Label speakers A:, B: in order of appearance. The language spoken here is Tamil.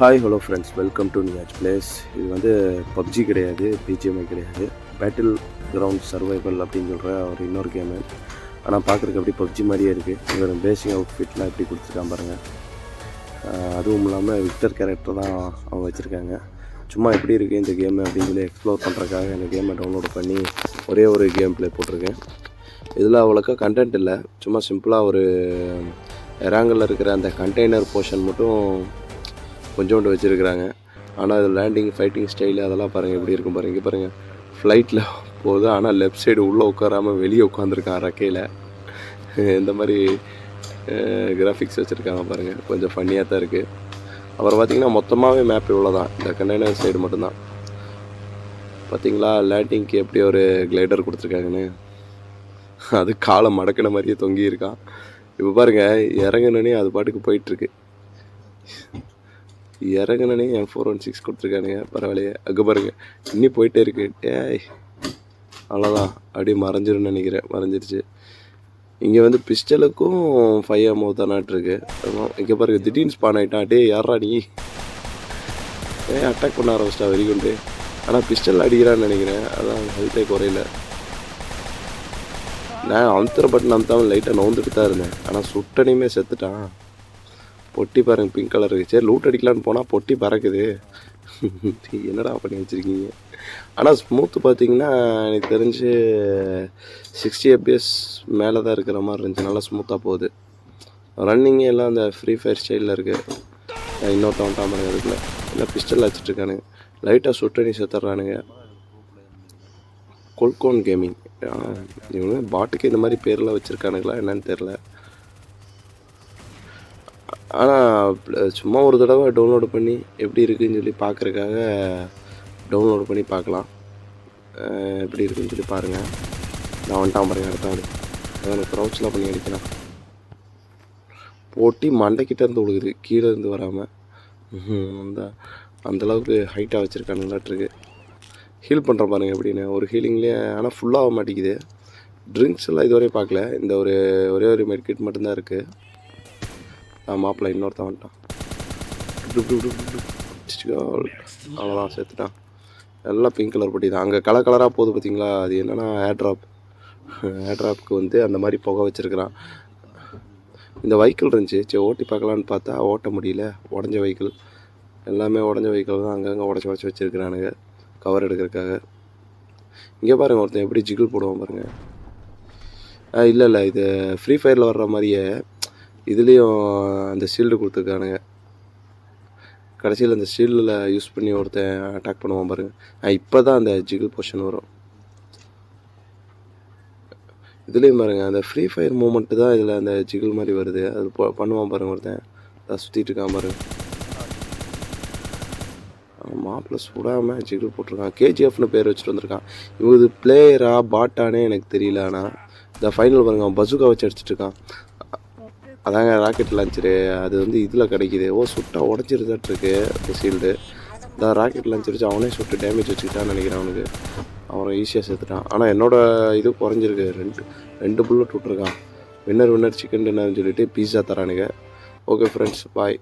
A: Hi hello friends welcome to Niyaz place இது வந்து பப்ஜி கிடையாது பிஜிஎம்ஐ கிடையாது. பேட்டில் கிரவுண்ட் சர்வைவல் அப்படின்னு சொல்கிற ஒரு இன்னொரு கேமு ஆனால் பார்க்குறதுக்கு அப்படியே பப்ஜி மாதிரியே இருக்குது இவர் பேசிக் அவுட்ஃபிட்லாம் எப்படி கொடுத்துருக்கான் பாருங்கள் அதுவும் இல்லாமல் விக்டர் கேரக்டர் தான் அவங்க வச்சுருக்காங்க. சும்மா எப்படி இருக்குது இந்த கேமு அப்படின்னு சொல்லி எக்ஸ்ப்ளோர் பண்ணுறதுக்காக இந்த கேமை டவுன்லோட் பண்ணி ஒரே ஒரு கேம் ப்ளே போட்டிருக்கேன். இதில் அவ்வளோக்கா கண்டென்ட் இல்லை. சும்மா சிம்பிளாக ஒரு இறாங்கில் இருக்கிற அந்த கண்டெய்னர் போர்ஷன் மட்டும் கொஞ்சோண்டு வச்சுருக்குறாங்க. ஆனால் அது லேண்டிங் ஃபைட்டிங் ஸ்டைலு அதெல்லாம் பாருங்கள் எப்படி இருக்கும் பாருங்கள் இங்கே பாருங்கள் ஃப்ளைட்டில் போகுது. ஆனால் லெஃப்ட் சைடு உள்ளே உட்காராமல் வெளியே உட்காந்துருக்கான் ரக்கையில் இந்த மாதிரி கிராஃபிக்ஸ் வச்சுருக்காங்க பாருங்கள் கொஞ்சம் ஃபன்னியாக தான் இருக்குது அப்புறம் பார்த்திங்கன்னா மொத்தமாகவே மேப் இவ்வளோ தான் இந்த கண்டெய்னர் சைடு மட்டும்தான். பார்த்தீங்களா லேண்டிங்க்கு எப்படி ஒரு கிளைடர் கொடுத்துருக்காங்கன்னு. அது காலை மடக்கின மாதிரியே தொங்கியிருக்கான். இப்போ பாருங்கள் இறங்குனே அது பாட்டுக்கு போயிட்டுருக்கு இறங்கினே என் ஃபோர் ஒன் சிக்ஸ் கொடுத்துருக்கானுங்க. பரவாயில்லையே. அங்கே பாருங்க. இன்னி போயிட்டே இருக்கு. டேய் அவ்வளோதான் அப்படியே மறைஞ்சிரும்னு நினைக்கிறேன். மறைஞ்சிருச்சு. இங்கே வந்து பிஸ்டலுக்கும் ஃபைவ் அமௌ தானாட்டிருக்கு இங்கே பாருங்க. திடீர்னு ஸ்பான் ஆகிட்டான் டே யாரா நீ? ஏ அட்டாக் பண்ண ஆரம்பிச்சிட்டா வெறிகொண்டு ஆனால் பிஸ்டல் அடிக்கிறான்னு நினைக்கிறேன். அதான் ஹெல்த்தே குறையில. நான் அமுத்துற பட்டன் அமுத்தாமல் லைட்டாக நோந்துட்டு தான் இருந்தேன். ஆனால் சுட்டனையுமே செத்துட்டான். பொட்டி பறங்க பிங்க் கலர் சரி லூட் அடிக்கலான்னு போனால் பொட்டி பறக்குது. என்னடா பண்ணி வச்சுருக்கீங்க? ஆனால் ஸ்மூத்து பார்த்தீங்கன்னா எனக்கு தெரிஞ்சு சிக்ஸ்டி எபிஎஸ் மேலே தான் இருக்கிற மாதிரி இருந்துச்சு. நல்லா ஸ்மூத்தாக போகுது. ரன்னிங்கே எல்லாம் அந்த ஃப்ரீ ஃபயர் ஸ்டைலில் இருக்குது இன்னொருத்தவன் தாமரை அதுக்குள்ள எல்லாம் பிஸ்டல் வச்சுட்ருக்கானுங்க லைட்டாக சுட்டணி செத்துட்றானுங்க கொல்கோன் கேமிங் இவங்க பாட்டுக்கு இந்த மாதிரி பேரெலாம் வச்சுருக்கானுங்களா? என்னன்னு தெரில ஆனால் சும்மா ஒரு தடவை டவுன்லோடு பண்ணி எப்படி இருக்குதுன்னு சொல்லி பார்க்குறக்காக டவுன்லோடு பண்ணி பார்க்கலாம் எப்படி இருக்குன்னு சொல்லி பாருங்கள் நான் வந்துட்டான் பாருங்க அடுத்தாவது அவனுக்கு க்ரௌச்லாம் பண்ணி அடிக்கலாம் போட்டி மண்டைக்கிட்ட இருந்து விழுகுது கீழே இருந்து வராமல் அந்த அந்தளவுக்கு ஹைட்டாக வச்சுருக்கானுங்களாட்ருக்கு ஹீல் பண்ணுற பாருங்க எப்படின்னு. ஒரு ஹீலிங்லேயே ஆனால் ஃபுல்லாக மாட்டேங்குது. ட்ரிங்க்ஸ் எல்லாம் இதுவரையும் பார்க்கல இந்த ஒரு ஒரே ஒரு மெட்கிட் மட்டும்தான் இருக்குது மாப்பிள்ளை இன்னொருத்தவன்ட்டான் வந்துட்டான். அவ்வளோதான் சேர்த்துட்டான். எல்லாம் பிங்க் கலர் பட்டி தான். அங்கே கலர் கலராக போகுது பார்த்தீங்களா அது என்னென்னா ஏர்ட்ராப் ட்ராப் ட்ராப்க்கு வந்து அந்த மாதிரி புகை வச்சுருக்கிறான். இந்த வெஹிக்கிள் இருந்துச்சு. சரி ஓட்டி பார்க்கலான்னு பார்த்தா ஓட்ட முடியல. உடஞ்ச வெஹிக்கிள் எல்லாமே உடஞ்ச வெஹிக்கிள் தான். அங்கங்கே உடச்சி உடச்சி வச்சுருக்கிறானுங்க. கவர் எடுக்கிறதுக்காக. இங்கே பாருங்கள் ஒருத்தன் எப்படி ஜிகிள் போடுவான் பாருங்கள் இல்லை இல்லை. இது ஃப்ரீ ஃபயரில் வர்ற மாதிரியே இதுலேயும் அந்த ஷீல்டு கொடுத்துருக்கானுங்க. கடைசியில் அந்த ஷீல்டில் யூஸ் பண்ணி ஒருத்தன் அட்டாக் பண்ணுவான் பாருங்கள் இப்போ தான் அந்த ஜிகிள் போர்ஷன் வரும். இதுலேயும் பாருங்க அந்த ஃப்ரீ ஃபயர் மூமெண்ட்டு தான் இதில் அந்த ஜிகிள் மாதிரி வருது. அது பண்ணுவான் பாருங்க ஒருத்தன். அதை சுற்றிட்டு இருக்கான் பாருங்கள் மாப்பிள்ள சுடாமல் ஜிகிள் போட்டிருக்கான். கேஜிஎஃப்னு பேர் வச்சுட்டு வந்திருக்கான். இவன் இது பிளேயரா பாட்டானே எனக்கு தெரியல ஆனால் இந்த ஃபைனல் பாருங்க அவன் வச்சு அடிச்சிட்டு இருக்கான். அதாங்க ராக்கெட் லான்ச்சரு அது வந்து இதில் கிடைக்குது. ஓ சுட்டா உடஞ்சிருதாட்டு அந்த ஷீல்டு இந்த ராக்கெட் லான்ச்சர் வச்சு அவனே சுட்டு டேமேஜ் வச்சுக்கிட்டான்னு நினைக்கிறேன் அவனுக்கு. அவன் ஈஸியாக செத்துட்டான். ஆனால் என்னோட இது குறைஞ்சிருக்கு. ரெண்டு ரெண்டு புல்லட் விட்ருக்கான் வின்னர் வின்னர் சிக்கன் டின்னர்னு சொல்லிட்டு பீஸா தரானுங்க. Okay friends bye